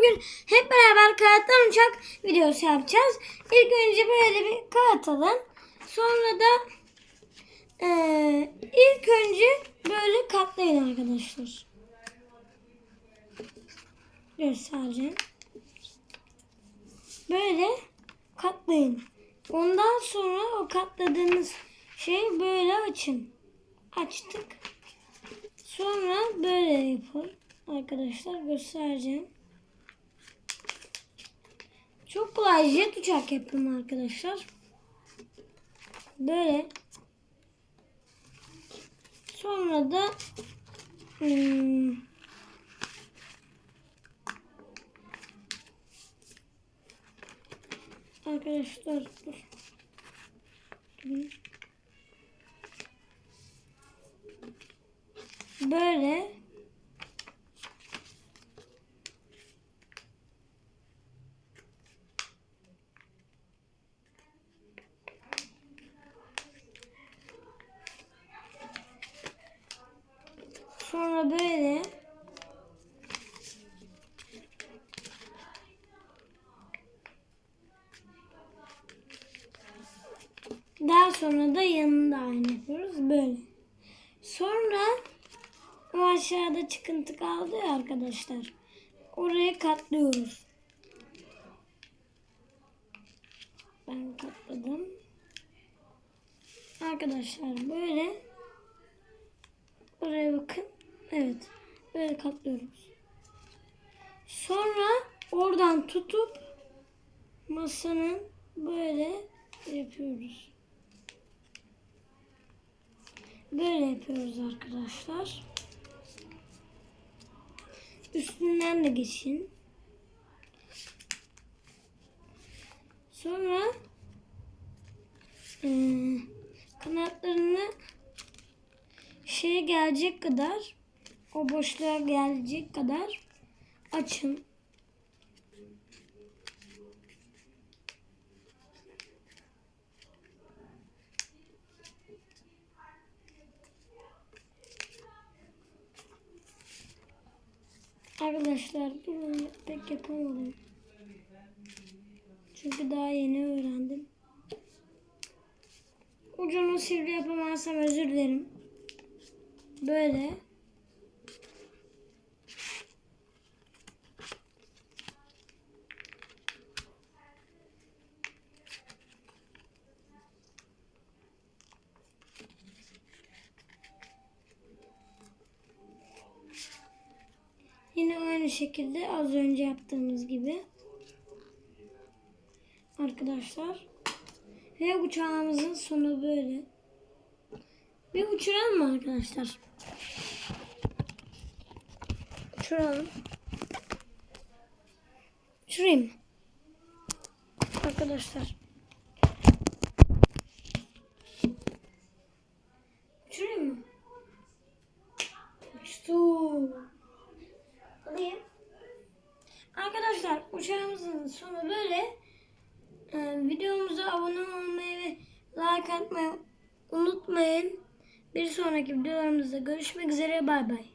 bugün hep beraber kağıttan uçak videosu yapacağız. İlk önce böyle bir kağıt alın. Sonra da eee, ilk önce böyle katlayın arkadaşlar. Göstereceğim. Böyle katlayın. Ondan sonra o katladığınız şeyi böyle açın. Açtık. Sonra böyle yapın. Arkadaşlar göstereceğim. Çok kolay jet uçak yapın arkadaşlar. Böyle. Sonra da hmm, arkadaşlar dur. Böyle Sonra böyle Daha sonra da yanında aynı yapıyoruz böyle. Sonra o aşağıda çıkıntı kaldı ya arkadaşlar. Oraya katlıyoruz. Ben katladım. Arkadaşlar böyle Oraya bakın. Evet. Böyle katlıyoruz. Sonra oradan tutup masanın böyle yapıyoruz. Böyle yapıyoruz arkadaşlar. Üstünden de geçin. Sonra eee, kanatlarını şeye gelecek kadar o boşluğa gelecek kadar açın. Arkadaşlar bunu pek yapamadım. Çünkü daha yeni öğrendim. Ucunu sivri yapamazsam özür dilerim. Böyle. Yine aynı şekilde az önce yaptığımız gibi. Arkadaşlar. Ve uçağımızın sonu böyle. Bir uçuralım mı arkadaşlar? Uçuralım. Uçurayım. Arkadaşlar. Uçurayım mı? Uçtu. Alayım. Arkadaşlar uçağımızın sonu böyle. Ee, videomuza abone olmayı ve like atmayı unutmayın. Bir sonraki videolarımızda görüşmek üzere. Bay bay.